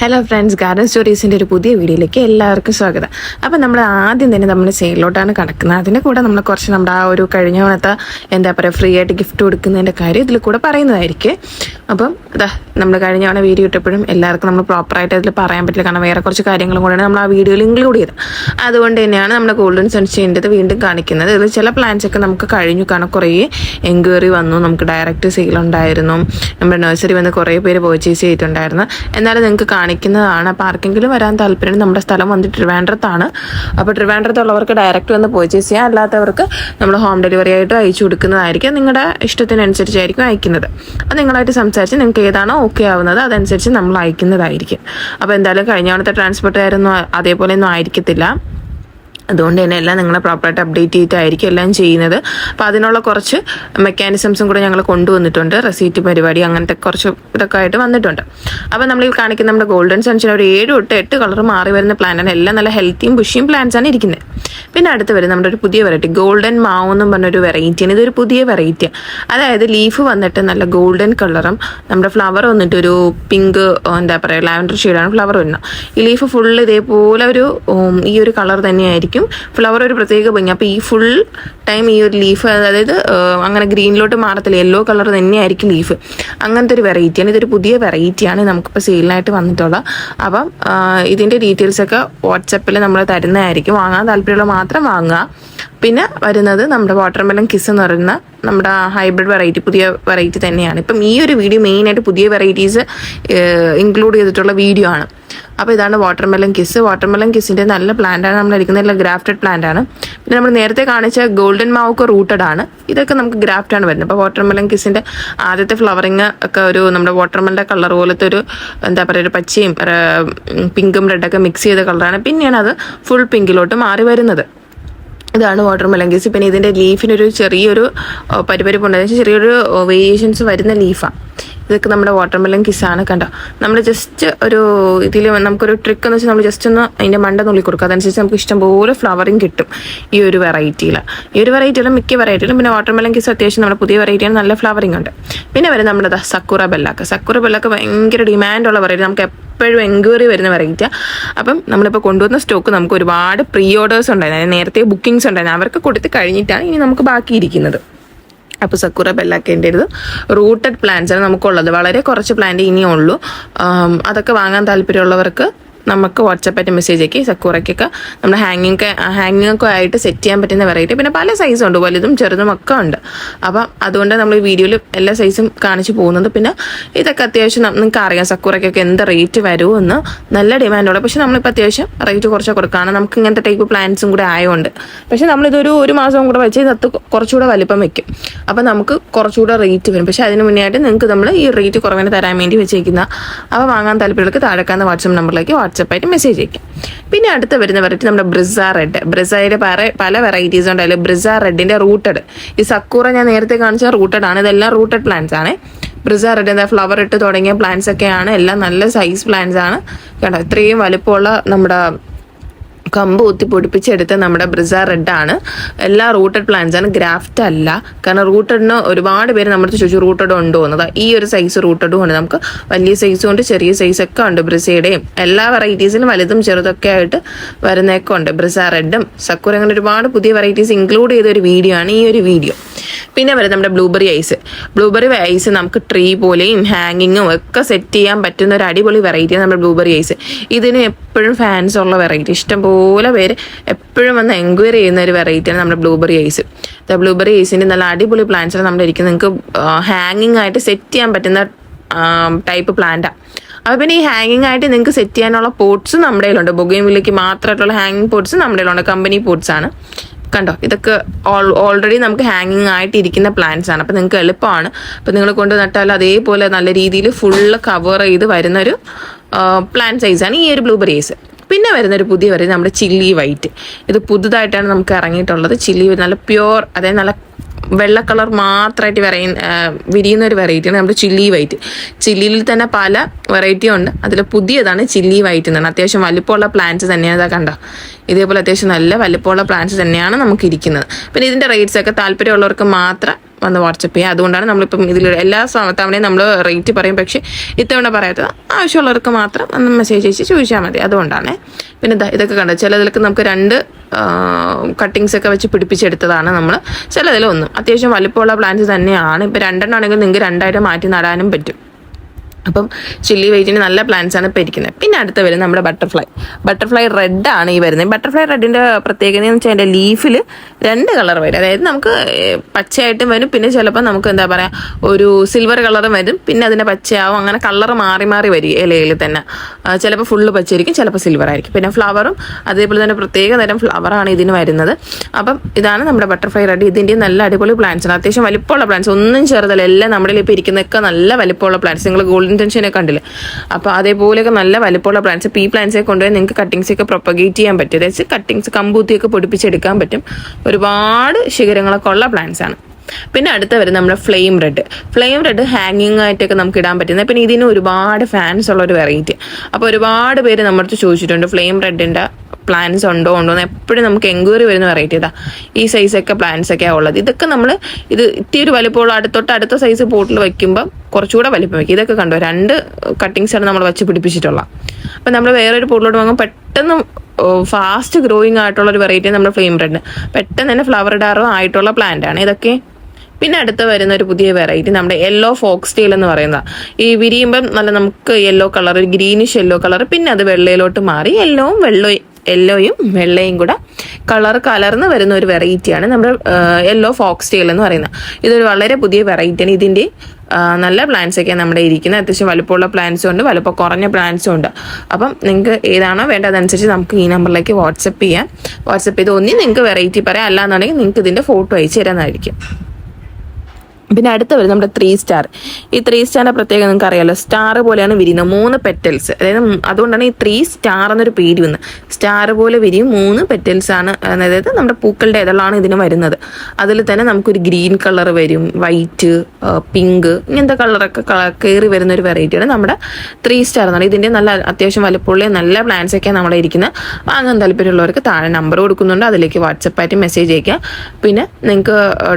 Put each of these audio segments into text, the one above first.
Hello friends garden സ്റ്റോറീസിന്റെ ഒരു പുതിയ വീഡിയോയിലേക്ക് എല്ലാവർക്കും സ്വാഗതം. അപ്പോൾ നമ്മൾ ആദ്യം തന്നെ നമ്മൾ സെയിലോട്ടാണ് കിടക്കുന്നത്. അതിന്റെ കൂടെ നമ്മൾ കുറച്ച് നമ്മുടെ ആ ഒരു കഴിഞ്ഞ തവണത്തെ എന്താ പറയുക ഫ്രീ ആയിട്ട് ഗിഫ്റ്റ് കൊടുക്കുന്നതിന്റെ കാര്യം ഇതിൽ കൂടെ പറയുന്നതായിരിക്കും. അപ്പം അതാ നമ്മൾ കഴിഞ്ഞ തവണ വീഡിയോ ഇട്ടപ്പോഴും എല്ലാവർക്കും നമ്മൾ പ്രോപ്പറായിട്ട് അതിൽ പറയാൻ പറ്റില്ല. കാരണം വേറെ കുറച്ച് കാര്യങ്ങളും കൂടെയാണ് നമ്മൾ ആ വീഡിയോയിൽ ഇൻക്ലൂഡ് ചെയ്തത്. അതുകൊണ്ട് തന്നെയാണ് നമ്മുടെ ഗോൾഡൻ ചെയ്യേണ്ടത് വീണ്ടും കാണിക്കുന്നത്. ഇതിൽ ചില പ്ലാൻസ് ഒക്കെ നമുക്ക് കഴിഞ്ഞു. കാരണം കുറേ എൻക്വയറി വന്നു. നമുക്ക് ഡയറക്റ്റ് സെയിൽ ഉണ്ടായിരുന്നു. നമ്മുടെ നഴ്സറി വന്ന് കുറേ പേര് പർച്ചേസ് ചെയ്തിട്ടുണ്ടായിരുന്നു. എന്നാലും നിങ്ങൾക്ക് കാണിക്കുന്നതാണ്. അപ്പോൾ ആർക്കെങ്കിലും വരാൻ താല്പര്യം നമ്മുടെ സ്ഥലം വന്നിട്ട് ട്രിവാൻഡ്രത്താണ്. അപ്പോൾ ട്രിവാൻഡ്രത്തുള്ളവർക്ക് ഡയറക്റ്റ് വന്ന് പർച്ചേസ് ചെയ്യാം. അല്ലാത്തവർക്ക് നമ്മൾ ഹോം ഡെലിവറി ആയിട്ട് അയച്ചു കൊടുക്കുന്നതായിരിക്കും. നിങ്ങളുടെ ഇഷ്ടത്തിനനുസരിച്ചായിരിക്കും അയക്കുന്നത്. അപ്പോൾ നിങ്ങളായിട്ട് സംസാരിച്ച് നിങ്ങൾക്ക് ഏതാണോ ഓക്കെ ആവുന്നത് അതനുസരിച്ച് നമ്മൾ അയക്കുന്നതായിരിക്കും. അപ്പോൾ എന്തായാലും കഴിഞ്ഞ തവണത്തെ ട്രാൻസ്പോർട്ട് ആയിരുന്നു അതേപോലെ ഒന്നും ആയിരിക്കത്തില്ല. അതുകൊണ്ട് തന്നെ എല്ലാം നിങ്ങളെ പ്രോപ്പറായിട്ട് അപ്ഡേറ്റ് ചെയ്തിട്ടായിരിക്കും എല്ലാം ചെയ്യുന്നത്. അപ്പോൾ അതിനുള്ള കുറച്ച് മെക്കാനിസംസും കൂടെ ഞങ്ങൾ കൊണ്ടുവന്നിട്ടുണ്ട്. റെസീറ്റ് പരിപാടി അങ്ങനത്തെ കുറച്ച് ഇതൊക്കെ ആയിട്ട് വന്നിട്ടുണ്ട്. അപ്പോൾ നമ്മൾ ഈ കാണിക്കുന്ന നമ്മുടെ ഗോൾഡൻ സൺഷൻ ഒരു ഏഴ് തൊട്ട് എട്ട് കളർ മാറി വരുന്ന പ്ലാന്റാണ് എല്ലാം നല്ല ഹെൽത്തിയും ബുഷിയും ആണ് ഇരിക്കുന്നത് പിന്നെ അടുത്ത് വരും നമ്മുടെ ഒരു പുതിയ വെറൈറ്റി ഗോൾഡൻ മാവ് എന്നും പറഞ്ഞൊരു വെറൈറ്റിയാണ് ഇതൊരു പുതിയ വെറൈറ്റിയാണ് അതായത് ലീഫ് വന്നിട്ട് നല്ല ഗോൾഡൻ കളറും നമ്മുടെ ഫ്ലവർ വന്നിട്ട് ഒരു പിങ്ക് എന്താ പറയുക ലാവൻഡർ ഷെയ്ഡാണ് ഫ്ലവർ വരുന്നത്. ഈ ലീഫ് ഫുള്ള് ഇതേപോലെ ഒരു ഈ ഒരു കളർ തന്നെയായിരിക്കും ഫ്ലവർ ഒരു പ്രത്യേക ഭംഗി. അപ്പോൾ ഈ ഫുൾ ടൈം ഈ ഒരു ലീഫ് അതായത് അങ്ങനെ ഗ്രീനിലോട്ട് മാറത്തില്ല. യെല്ലോ കളർ തന്നെയായിരിക്കും ലീഫ് അങ്ങനത്തെ ഒരു വെറൈറ്റിയാണ് ഇതൊരു പുതിയ വെറൈറ്റിയാണ് നമുക്കിപ്പോൾ സെയിലിനായിട്ട് വന്നിട്ടുള്ളത്. അപ്പം ഇതിന്റെ ഡീറ്റെയിൽസൊക്കെ വാട്സപ്പിൽ നമ്മൾ തരുന്നതായിരിക്കും. വാങ്ങാൻ താല്പര്യമുള്ള മാത്രം വാങ്ങുക. പിന്നെ വരുന്നത് നമ്മുടെ വാട്ടർമെലൺ കിസ് എന്ന് പറയുന്ന നമ്മുടെ ഹൈബ്രിഡ് വെറൈറ്റി പുതിയ വെറൈറ്റി തന്നെയാണ്. ഇപ്പം ഈ ഒരു വീഡിയോ മെയിനായിട്ട് പുതിയ വെറൈറ്റീസ് ഇൻക്ലൂഡ് ചെയ്തിട്ടുള്ള വീഡിയോ ആണ്. അപ്പോൾ ഇതാണ് വാട്ടർമെലൺ കിസ് വാട്ടർമെലൺ കിസിന്റെ നല്ല പ്ലാന്റാണ് നമ്മൾ എടുക്കുന്ന നല്ല ഗ്രാഫ്റ്റഡ് പ്ലാന്റ് ആണ്. പിന്നെ നമ്മൾ നേരത്തെ കാണിച്ച ഗോൾഡൻ മാവൊക്കെ റൂട്ടഡ് ആണ്. ഇതൊക്കെ നമുക്ക് ഗ്രാഫ്റ്റ് ആണ് വരുന്നത്. അപ്പോൾ വാട്ടർമെലൺ കിസിന്റെ ആദ്യത്തെ ഫ്ലവറിങ് ഒക്കെ ഒരു നമ്മുടെ വാട്ടർമെലിന്റെ കളർ പോലത്തെ ഒരു എന്താ പറയുക ഒരു പച്ചയും പിങ്കും റെഡൊക്കെ മിക്സ് ചെയ്ത കളറാണ് പിന്നെയാണ് അത് ഫുൾ പിങ്കിലോട്ട് മാറി വരുന്നത്. ഇതാണ് വാട്ടർ മെലങ്കീസ് പിന്നെ ഇതിന്റെ ലീഫിനൊരു ചെറിയൊരു പരിപരിപ്പുണ്ട് ചെറിയൊരു വേരിയേഷൻസ് വരുന്ന ലീഫാണ് ഇതൊക്കെ നമ്മുടെ വാട്ടർ മെലൻ കിസ്സാണ് കണ്ടോ? നമ്മൾ ജസ്റ്റ് ഒരു ഇതിൽ നമുക്കൊരു ട്രിക്ക് എന്ന് വെച്ചാൽ നമ്മൾ ജസ്റ്റ് ഒന്ന് അതിന്റെ മണ്ട നുള്ളി കൊടുക്കുക അതനുസരിച്ച് നമുക്ക് ഇഷ്ടംപോലെ ഫ്ലവറിങ് കിട്ടും ഈ ഒരു വെറൈറ്റിയിൽ ഈ ഒരു വെറൈറ്റിയിലും മിക്ക വെറൈറ്റിയിലും പിന്നെ വാട്ടർ മെലൻ കിസ് അത്യാവശ്യം നമ്മുടെ പുതിയ വെറൈറ്റിയാണ് നല്ല ഫ്ലവറിങ് ഉണ്ട്. പിന്നെ വരെ നമ്മുടെ സക്കൂറ സക്കുറ സക്കൂറ ബെല്ലാക്ക ഭയങ്കര ഡിമാൻഡുള്ള വെറൈറ്റി നമുക്ക് എപ്പോഴും എൻക്വയറി വരുന്ന വെറൈറ്റിയാണ് അപ്പം നമ്മളിപ്പോൾ കൊണ്ടുവന്ന സ്റ്റോക്ക് നമുക്ക് ഒരുപാട് പ്രീ ഓർഡേഴ്സ് ഉണ്ടായിരുന്നു നേരത്തെ ബുക്കിംഗ്സ് ഉണ്ടായിരുന്നു. അവർക്ക് കൊടുത്ത് കഴിഞ്ഞിട്ടാണ് ഇനി നമുക്ക് ബാക്കിയിരിക്കുന്നത്. അപ്പോൾ സക്കുറ ബെല്ലാക്കേന്റെ ഇത് റൂട്ടഡ് പ്ലാന്റ്സ് ആണ് നമുക്കുള്ളത്. വളരെ കുറച്ച് പ്ലാന്റ് ഇനിയുള്ളൂ. അതൊക്കെ വാങ്ങാൻ താല്പര്യമുള്ളവർക്ക് നമുക്ക് വാട്സപ്പായിട്ട് മെസ്സേജ് ആക്കി സക്കൂറയ്ക്കൊക്കെ. നമ്മൾ ഹാങ്ങിങ് ഒക്കെ ആയിട്ട് സെറ്റ് ചെയ്യാൻ പറ്റുന്ന വെറൈറ്റി പിന്നെ പല സൈസും ഉണ്ട് വലുതും ചെറുതും ഒക്കെ ഉണ്ട്. അപ്പം അതുകൊണ്ട് നമ്മൾ ഈ വീഡിയോയിൽ എല്ലാ സൈസും കാണിച്ചു പോകുന്നത് പിന്നെ ഇതൊക്കെ അത്യാവശ്യം നിങ്ങൾക്ക് അറിയാം സക്കൂറയ്ക്കൊക്കെ എന്ത് റേറ്റ് വരുമെന്ന് നല്ല ഡിമാൻഡുള്ള പക്ഷെ നമ്മളിപ്പോൾ അത്യാവശ്യം റേറ്റ് കുറച്ച് കൊടുക്കുകയാണ് നമുക്ക് ഇങ്ങനത്തെ ടൈപ്പ് പ്ലാന്റ്സും കൂടെ ആയതുകൊണ്ട് പക്ഷെ നമ്മളിതൊരു ഒരു മാസം കൂടെ വെച്ച് ഇതത്ത് കുറച്ചുകൂടെ വലിപ്പം വെക്കും. അപ്പം നമുക്ക് കുറച്ചുകൂടെ റേറ്റ് വരും. പക്ഷെ അതിന് മുന്നേ ആയിട്ട് നിങ്ങൾക്ക് നമ്മൾ ഈ റേറ്റ് കുറവിന് തരാൻ വേണ്ടി വെച്ചേക്കുന്ന അപ്പോൾ വാങ്ങാൻ താല്പര്യമുള്ളവർക്ക് താഴെക്കാന്ന വാട്സപ്പ് നമ്പറിലേക്ക് വാട്സപ്പായിട്ട് മെസ്സേജ് അയക്കാം. പിന്നെ അടുത്ത വരുന്ന വെറൈറ്റി നമ്മുടെ ബ്രിസ റെഡ് ബ്രിസയുടെ പല പല വെറൈറ്റീസ് ഉണ്ട്. അതിൽ ബ്രിസ റെഡിന്റെ റൂട്ടഡ് ഈ സക്കൂറ ഞാൻ നേരത്തെ കാണിച്ച റൂട്ടഡ് ആണ്. ഇതെല്ലാം റൂട്ടഡ് പ്ലാന്റ്സ് ആണ്. ബ്രിസ റെഡ് എന്താ? ഫ്ലവർ ഇട്ട് തുടങ്ങിയ പ്ലാന്റ്സ് ഒക്കെയാണ്. എല്ലാം നല്ല സൈസ് പ്ലാന്റ്സ് ആണ്. കേട്ടോ ഇത്രയും വലുപ്പമുള്ള നമ്മുടെ കമ്പ് കുത്തി പൊടിപ്പിച്ചെടുത്ത നമ്മുടെ ബ്രിസ റെഡ് ആണ്. എല്ലാ റൂട്ടഡ് പ്ലാന്റ്സ് ആണ്. ഗ്രാഫ്റ്റ് അല്ല. കാരണം റൂട്ടഡിന് ഒരുപാട് പേര് നമ്മുടെ ചോദിച്ചു റൂട്ടഡ് ഉണ്ടോ എന്നത് ഈ ഒരു സൈസ് റൂട്ടഡും ഉണ്ട്. നമുക്ക് വലിയ സൈസും ഉണ്ട് ചെറിയ സൈസ് ഒക്കെ ഉണ്ട് ബ്രിസയുടെയും. എല്ലാ വെറൈറ്റീസിലും വലുതും ചെറുതൊക്കെ ആയിട്ട് വരുന്നതൊക്കെ ഉണ്ട്. ബ്രിസ റെഡും. സക്കൂർ അങ്ങനെ ഒരുപാട് പുതിയ വെറൈറ്റീസ് ഇൻക്ലൂഡ് ചെയ്ത ഒരു വീഡിയോ ആണ് ഈ ഒരു വീഡിയോ പിന്നെ വരും നമ്മുടെ ബ്ലൂബെറി ഐസ് ബ്ലൂബെറി ഐസ് നമുക്ക് ട്രീ പോലെയും ഹാങ്ങിങ്ങും ഒക്കെ സെറ്റ് ചെയ്യാൻ പറ്റുന്ന ഒരു അടിപൊളി വെറൈറ്റിയാണ് നമ്മുടെ ബ്ലൂബെറി ഐസ് ഇതിന് എപ്പോഴും ഫാൻസ് ഉള്ള വെറൈറ്റി ഇഷ്ടംപോലെ പേര് എപ്പോഴും വന്ന് എൻക്വയറി ചെയ്യുന്ന ഒരു വെറൈറ്റിയാണ് നമ്മുടെ ബ്ലൂബെറി ഐസ് ബ്ലൂബെറി ഐസിന്റെ നല്ല അടിപൊളി പ്ലാന്റ്സാണ് നമ്മുടെ ഇരിക്കുന്നത്. നിങ്ങൾക്ക് ഹാങ്ങിങ് ആയിട്ട് സെറ്റ് ചെയ്യാൻ പറ്റുന്ന ടൈപ്പ് പ്ലാന്റാണ് അപ്പോൾ പിന്നെ ഈ ഹാങ്ങിങ് ആയിട്ട് നിങ്ങൾക്ക് സെറ്റ് ചെയ്യാനുള്ള പോട്ട്സ് നമ്മുടെ കയ്യിലുണ്ട്. ബൊഗൈൻ വില്ലയ്ക്ക് മാത്രമായിട്ടുള്ള ഹാങ്ങിങ് പോട്ട്സ് നമ്മുടെ കയ്യിലുണ്ട്. കമ്പനി പോട്ട്സ് ആണ്. കണ്ടോ ഇതൊക്കെ ഓൾറെഡി നമുക്ക് ഹാങ്ങിങ് ആയിട്ടിരിക്കുന്ന പ്ലാന്റ്സ് ആണ്. അപ്പോൾ നിങ്ങൾക്ക് എളുപ്പമാണ്. അപ്പോൾ നിങ്ങൾ കൊണ്ട് നട്ടാൽ അതേപോലെ നല്ല രീതിയിൽ ഫുള്ള് കവർ ചെയ്ത് വരുന്നൊരു പ്ലാന്റ് സൈസാണ് ഈ ഒരു ബ്ലൂബെറി ഐസ് പിന്നെ വരുന്നൊരു പുതിയ വരെ നമ്മുടെ ചില്ലി വൈറ്റ് ഇത് പുതുതായിട്ടാണ് നമുക്ക് ഇറങ്ങിയിട്ടുള്ളത്. ചില്ലി നല്ല പ്യുവർ അതായത് നല്ല വെള്ള കളർ മാത്രമായിട്ട് വെറൈ വിരിയുന്ന ഒരു വെറൈറ്റിയാണ്. നമ്മുടെ ചില്ലി വൈറ്റ്. ചില്ലിയിൽ തന്നെ പല വെറൈറ്റിയും ഉണ്ട്. അതിൽ പുതിയതാണ് ചില്ലി വൈറ്റ് എന്നാണ്. അത്യാവശ്യം വലിപ്പമുള്ള പ്ലാന്റ്സ് തന്നെയാണ് ഇതാ കണ്ടോ? ഇതേപോലെ അത്യാവശ്യം നല്ല വലിപ്പമുള്ള പ്ലാന്റ്സ് തന്നെയാണ് നമുക്ക് ഇരിക്കുന്നത് പിന്നെ ഇതിന്റെ റേറ്റ്സ് ഒക്കെ താല്പര്യമുള്ളവർക്ക് മാത്രം വന്ന് വാട്സപ്പ് ചെയ്യുക അതുകൊണ്ടാണ് നമ്മളിപ്പം ഇതിൽ എല്ലാ തവണയും നമ്മൾ റേറ്റ് പറയും. പക്ഷേ ഇത്തവണ പറയാത്തത് ആവശ്യമുള്ളവർക്ക് മാത്രം ഒന്ന് മെസ്സേജ് അയച്ച് ചോദിച്ചാൽ മതി. അതുകൊണ്ടാണ്. പിന്നെ ഇതൊക്കെ കണ്ട? ചിലതിലൊക്കെ നമുക്ക് രണ്ട് കട്ടിങ്സ് ഒക്കെ വെച്ച് പിടിപ്പിച്ചെടുത്തതാണ് നമ്മൾ ചിലതിലൊന്നും അത്യാവശ്യം വലിപ്പമുള്ള പ്ലാന്റ്സ് തന്നെയാണ്. ഇപ്പം രണ്ടെണ്ണം ആണെങ്കിൽ നിങ്ങൾക്ക് രണ്ടായിട്ട് മാറ്റി നടാനും പറ്റും. അപ്പം ചില്ലി വെയിറ്റിന് നല്ല പ്ലാന്റ്സ് ആണ് ഇപ്പം ഇരിക്കുന്നത് പിന്നെ അടുത്ത വരുന്നത് നമ്മുടെ ബട്ടർഫ്ലൈ ബട്ടർഫ്ലൈ റെഡ് ആണ് ഈ വരുന്നത്. ബട്ടർഫ്ലൈ റെഡിന്റെ പ്രത്യേകത എന്ന് വെച്ചാൽ അതിന്റെ ലീഫിൽ രണ്ട് കളർ വരും. അതായത് നമുക്ക് പച്ചയായിട്ടും വരും. പിന്നെ ചിലപ്പോൾ നമുക്ക് എന്താ പറയുക ഒരു സിൽവർ കളറും വരും. പിന്നെ അതിന്റെ പച്ചയാവും. അങ്ങനെ കളർ മാറി മാറി വരും ഇലയിൽ തന്നെ. ചിലപ്പോൾ ഫുള്ള് പച്ചയായിരിക്കും ചിലപ്പോൾ സിൽവർ ആയിരിക്കും. പിന്നെ ഫ്ലവറും അതേപോലെ തന്നെ പ്രത്യേക തരം ഫ്ലവറാണ് ഇതിന് വരുന്നത്. അപ്പം ഇതാണ് നമ്മുടെ ബട്ടർഫ്ലൈ റെഡി. ഇതിന്റെ നല്ല അടിപൊളി പ്ലാന്റ്സ് ആണ്. അത്യാവശ്യം വലിപ്പമുള്ള പ്ലാന്റ്സ് ഒന്നും ചെറുതല്ല എല്ലാം നമ്മുടെ ഇപ്പോൾ ഇരിക്കുന്നതൊക്കെ നല്ല വലിപ്പമുള്ള പ്ലാന്റ്സ് നിങ്ങൾ ഗോൾഡൻ ടെൻഷനെ കണ്ടില്ല? അപ്പോൾ അതേപോലെയൊക്കെ നല്ല വലിപ്പമുള്ള പ്ലാന്റ്സ് പീ പ്ലാന്റ്സെ കൊണ്ടുപോയി നിങ്ങൾക്ക് കട്ടിങ്സ് ഒക്കെ പ്രൊപ്പഗേറ്റ് ചെയ്യാൻ പറ്റും. അതായത് കട്ടിങ്സ് കമ്പൂത്തിയൊക്കെ പൊടിപ്പിച്ചെടുക്കാൻ പറ്റും. ഒരുപാട് ശിഖരങ്ങളൊക്കെ ഉള്ള പ്ലാന്റ്സ് ആണ്. പിന്നെ അടുത്ത വരും നമ്മുടെ ഫ്ലെയിം റെഡ് ഫ്ലെയിം റെഡ് ഹാങ്ങിങ് ആയിട്ടൊക്കെ നമുക്ക് ഇടാൻ പറ്റുന്നത് പിന്നെ ഇതിന് ഒരുപാട് ഫാൻസ് ഉള്ള ഒരു വെറൈറ്റി അപ്പോൾ ഒരുപാട് പേര് നമ്മുടെ ചോദിച്ചിട്ടുണ്ട് ഫ്ലെയിം റെഡിന്റെ പ്ലാൻസ് ഉണ്ടോ ഉണ്ടോ എന്ന്. എപ്പോഴും നമുക്ക് എൻക്വയറി വരുന്ന വെറൈറ്റി ഇതാ ഈ സൈസൊക്കെ പ്ലാൻസ് ഒക്കെയാണ് ഉള്ളത്. ഇതൊക്കെ നമ്മൾ ഇത് ഇത്തിരി വലിപ്പമുള്ള അടുത്തൊട്ട് അടുത്ത സൈസ് പോട്ടിൽ വയ്ക്കുമ്പോൾ കുറച്ചുകൂടെ വലിപ്പം വയ്ക്കും. ഇതൊക്കെ കണ്ടോ? രണ്ട് കട്ടിങ്സ് ആണ് നമ്മൾ വെച്ച് പിടിപ്പിച്ചിട്ടുള്ള. അപ്പം നമ്മൾ വേറൊരു പോട്ടിലോട്ട് വാങ്ങുമ്പോൾ പെട്ടെന്ന് ഫാസ്റ്റ് ഗ്രോയിങ് ആയിട്ടുള്ള ഒരു വെറൈറ്റി നമ്മുടെ ഫ്ലെയിം റെഡ് പെട്ടെന്ന് തന്നെ ഫ്ലവർ ഇടാറോ ആയിട്ടുള്ള പ്ലാന്റ് ആണ്. ഇതൊക്കെ പിന്നെ അടുത്ത് വരുന്ന ഒരു പുതിയ വെറൈറ്റി നമ്മുടെ യെല്ലോ ഫോക്സ് ടെയിൽ എന്ന് പറയുന്ന. ഈ വിരിയുമ്പം നല്ല നമുക്ക് yellow colour greenish yellow colour പിന്നെ അത് വെള്ളയിലോട്ട് മാറി യെല്ലോവും വെള്ളോ യെല്ലോയും വെള്ളയും കൂടെ കളർ കലർന്ന് വരുന്ന ഒരു വെറൈറ്റിയാണ് നമ്മുടെ യെല്ലോ ഫോക്സ് ടെയിൽ എന്ന് പറയുന്നത്. ഇതൊരു വളരെ പുതിയ വെറൈറ്റിയാണ് ഇതിന്റെ നല്ല പ്ലാന്റ്സ് ഒക്കെയാണ് നമ്മുടെ ഇരിക്കുന്നത്. അത്യാവശ്യം വലുപ്പമുള്ള പ്ലാന്റ്സും ഉണ്ട് വലുപ്പം കുറഞ്ഞ പ്ലാന്റ്സും ഉണ്ട്. അപ്പം നിങ്ങൾക്ക് ഏതാണോ വേണ്ടത് അതനുസരിച്ച് നമുക്ക് ഈ നമ്പറിലേക്ക് വാട്സപ്പ് ചെയ്യാം. വാട്സപ്പ് ചെയ്ത് ഒന്നി നിങ്ങൾക്ക് വെറൈറ്റി പറയാം. അല്ലാന്നുണ്ടെങ്കിൽ നിങ്ങൾക്ക് ഇതിന്റെ ഫോട്ടോ അയച്ചു തരാമെന്നായിരിക്കും പിന്നെ അടുത്ത വരും നമ്മുടെ ത്രീ സ്റ്റാർ ഈ ത്രീ സ്റ്റാറിന്റെ പ്രത്യേകത നിങ്ങൾക്ക് അറിയാലോ സ്റ്റാർ പോലെയാണ് വിരിയുന്നത്. മൂന്ന് പെറ്റൽസ് അതായത് അതുകൊണ്ടാണ് ഈ ത്രീ സ്റ്റാർ എന്നൊരു പേര് വന്നത്. സ്റ്റാർ പോലെ വിരിയും മൂന്ന് പെറ്റൽസ് ആണ്. അതായത് നമ്മുടെ പൂക്കളുടെ ഇതളാണ് ഇതിന് വരുന്നത്. അതിൽ തന്നെ നമുക്കൊരു ഗ്രീൻ കളർ വരും വൈറ്റ് പിങ്ക് ഇങ്ങനത്തെ കളറൊക്കെ കയറി വരുന്ന ഒരു വെറൈറ്റിയാണ് നമ്മുടെ ത്രീ സ്റ്റാർ എന്ന് പറയുന്നത് ഇതിന്റെ നല്ല അത്യാവശ്യം വലുപ്പമുള്ള നല്ല പ്ലാന്റ്സ് ഒക്കെയാണ് നമ്മുടെ ഇരിക്കുന്നത്. വാങ്ങാൻ താല്പര്യമുള്ളവർക്ക് താഴെ നമ്പർ കൊടുക്കുന്നുണ്ട്. അതിലേക്ക് വാട്സപ്പായിട്ട് മെസ്സേജ് അയക്കാം പിന്നെ നിങ്ങൾക്ക്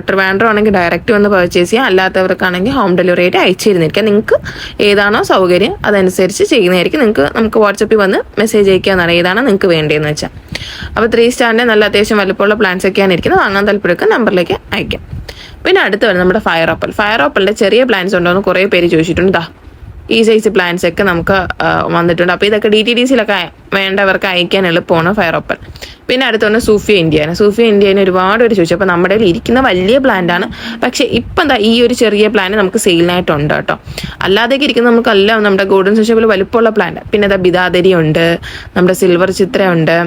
ട്രിവാൻഡ്രോ ആണെങ്കിൽ ഡയറക്റ്റ് വന്ന് പർച്ചേസ് ചെയ്യാം അല്ലാത്തവർക്കാണെങ്കിൽ ഹോം ഡെലിവറി ആയിട്ട് അയച്ചു തരുന്നിരിക്കാം നിങ്ങൾക്ക് ഏതാണോ സൗകര്യം അതനുസരിച്ച് ചെയ്യുന്നതായിരിക്കും. നിങ്ങൾക്ക് നമുക്ക് വാട്സപ്പിൽ വന്ന് മെസ്സേജ് അയക്കാന്നാണ് ഏതാണോ നിങ്ങൾക്ക് വേണ്ടതെന്ന് വെച്ചാൽ അപ്പോൾ ത്രീ സ്റ്റാറിന്റെ നല്ല അത്യാവശ്യം വലുപ്പമുള്ള പ്ലാൻസ് ഒക്കെയാണ് ഇരിക്കുന്നത്. വാങ്ങാൻ താല്പര്യമൊക്കെ നമ്പറിലേക്ക് അയക്കാം. പിന്നെ അടുത്ത് വരുന്നത് നമ്മുടെ ഫയർ ആപ്പിൾ ഫയർ ആപ്പിളിന്റെ ചെറിയ പ്ലാൻസ് ഉണ്ടോ എന്ന് കുറേ പേര് ചോദിച്ചിട്ടുണ്ട്. ഈ സൈസ് പ്ലാൻസ് ഒക്കെ നമുക്ക് വന്നിട്ടുണ്ട്. അപ്പോൾ ഇതൊക്കെ ഡി ടി ഡി സിയിലൊക്കെ വേണ്ടവർക്ക് അയക്കാൻ എളുപ്പമാണ് ഫയർ ഓപ്പൺ പിന്നെ അടുത്തുണ്ട് സൂഫിയ ഇന്ത്യയാണ്. സൂഫിയ ഇന്ത്യനെ ഒരുപാട് പേര് ചോദിച്ചു. അപ്പോൾ നമ്മുടെ ഇരിക്കുന്ന വലിയ പ്ലാന്റ് ആണ്. പക്ഷേ ഇപ്പം എന്താ ഈ ഒരു ചെറിയ പ്ലാന്റ് നമുക്ക് സെയിലിനായിട്ടുണ്ട് കേട്ടോ. അല്ലാതെയൊക്കെ ഇരിക്കുന്ന നമുക്ക് എല്ലാം നമ്മുടെ ഗോൾഡൻ സെഷപ്പിൽ വലുപ്പമുള്ള പ്ലാന്റ് പിന്നെ ഇതാ ബിദാദരി ഉണ്ട് നമ്മുടെ സിൽവർ ചിത്ര ഉണ്ട്.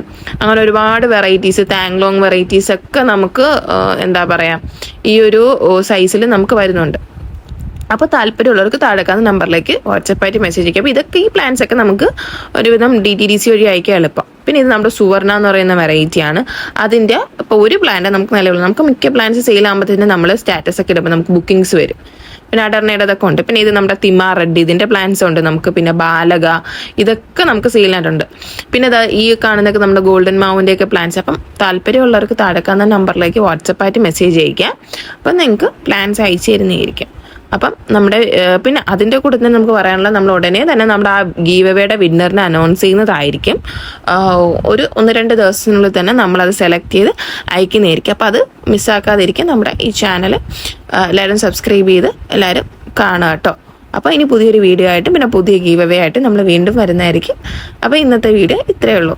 അങ്ങനെ ഒരുപാട് വെറൈറ്റീസ് താങ്ലോങ് വെറൈറ്റീസ് ഒക്കെ നമുക്ക് എന്താ പറയാ ഈ ഒരു സൈസിൽ നമുക്ക് വരുന്നുണ്ട്. അപ്പോൾ താല്പര്യമുള്ളവർക്ക് താഴെക്കാൻ നമ്പറിലേക്ക് വാട്സപ്പായിട്ട് മെസ്സേജ് അയക്കാം. അപ്പോൾ ഇതൊക്കെ ഈ പ്ലാൻസ് ഒക്കെ നമുക്ക് ഒരുവിധം ഡി ടി ഡി സി വഴി അയക്കാൻ എളുപ്പം. പിന്നെ ഇത് നമ്മുടെ സുവർണ എന്ന് പറയുന്ന വെറൈറ്റി ആണ്. അതിന്റെ ഇപ്പോൾ ഒരു പ്ലാന്റ് നമുക്ക് നിലവിൽ നമുക്ക് മിക്ക പ്ലാൻസ് സെയിൽ ആകുമ്പോഴത്തേനും നമ്മൾ സ്റ്റാറ്റസ് ഒക്കെ ഇടുമ്പോൾ നമുക്ക് ബുക്കിംഗ്സ് വരും. പിന്നെ അടർണയുടെ അതൊക്കെ ഉണ്ട്. പിന്നെ ഇത് നമ്മുടെ തിമ റെഡ് ഇതിന്റെ പ്ലാൻസ് ഉണ്ട് നമുക്ക്. പിന്നെ ബാലക ഇതൊക്കെ നമുക്ക് സെയിലായിട്ടുണ്ട് പിന്നെ ഈ കാണുന്നൊക്കെ നമ്മുടെ ഗോൾഡൻ മാവിന്റെയൊക്കെ പ്ലാൻസ് അപ്പം താല്പര്യമുള്ളവർക്ക് താഴെക്കാവുന്ന നമ്പറിലേക്ക് വാട്സപ്പായിട്ട് മെസ്സേജ് അയക്കാം. അപ്പം നിങ്ങൾക്ക് പ്ലാൻസ് അയച്ചു തരുന്നതായിരിക്കും. അപ്പം നമ്മുടെ പിന്നെ അതിന്റെ കൂടെ തന്നെ നമുക്ക് പറയാനുള്ളത് നമ്മൾ ഉടനെ തന്നെ നമ്മുടെ ആ ഗീവവേയുടെ വിന്നറിനെ അനൗൺസ് ചെയ്യുന്നതായിരിക്കും. ഒരു ഒന്ന് രണ്ട് ദിവസത്തിനുള്ളിൽ തന്നെ നമ്മളത് സെലക്ട് ചെയ്ത് അയക്കുന്നതായിരിക്കും. അപ്പോൾ അത് മിസ്സാക്കാതിരിക്കും നമ്മുടെ ഈ ചാനൽ എല്ലാവരും സബ്സ്ക്രൈബ് ചെയ്ത് എല്ലാവരും കാണുക കേട്ടോ. അപ്പോൾ ഇനി പുതിയൊരു വീഡിയോ ആയിട്ടും പിന്നെ പുതിയ ഗീവവേ ആയിട്ടും നമ്മൾ വീണ്ടും വരുന്നതായിരിക്കും. അപ്പോൾ ഇന്നത്തെ വീഡിയോ ഇത്രയേ ഉള്ളൂ.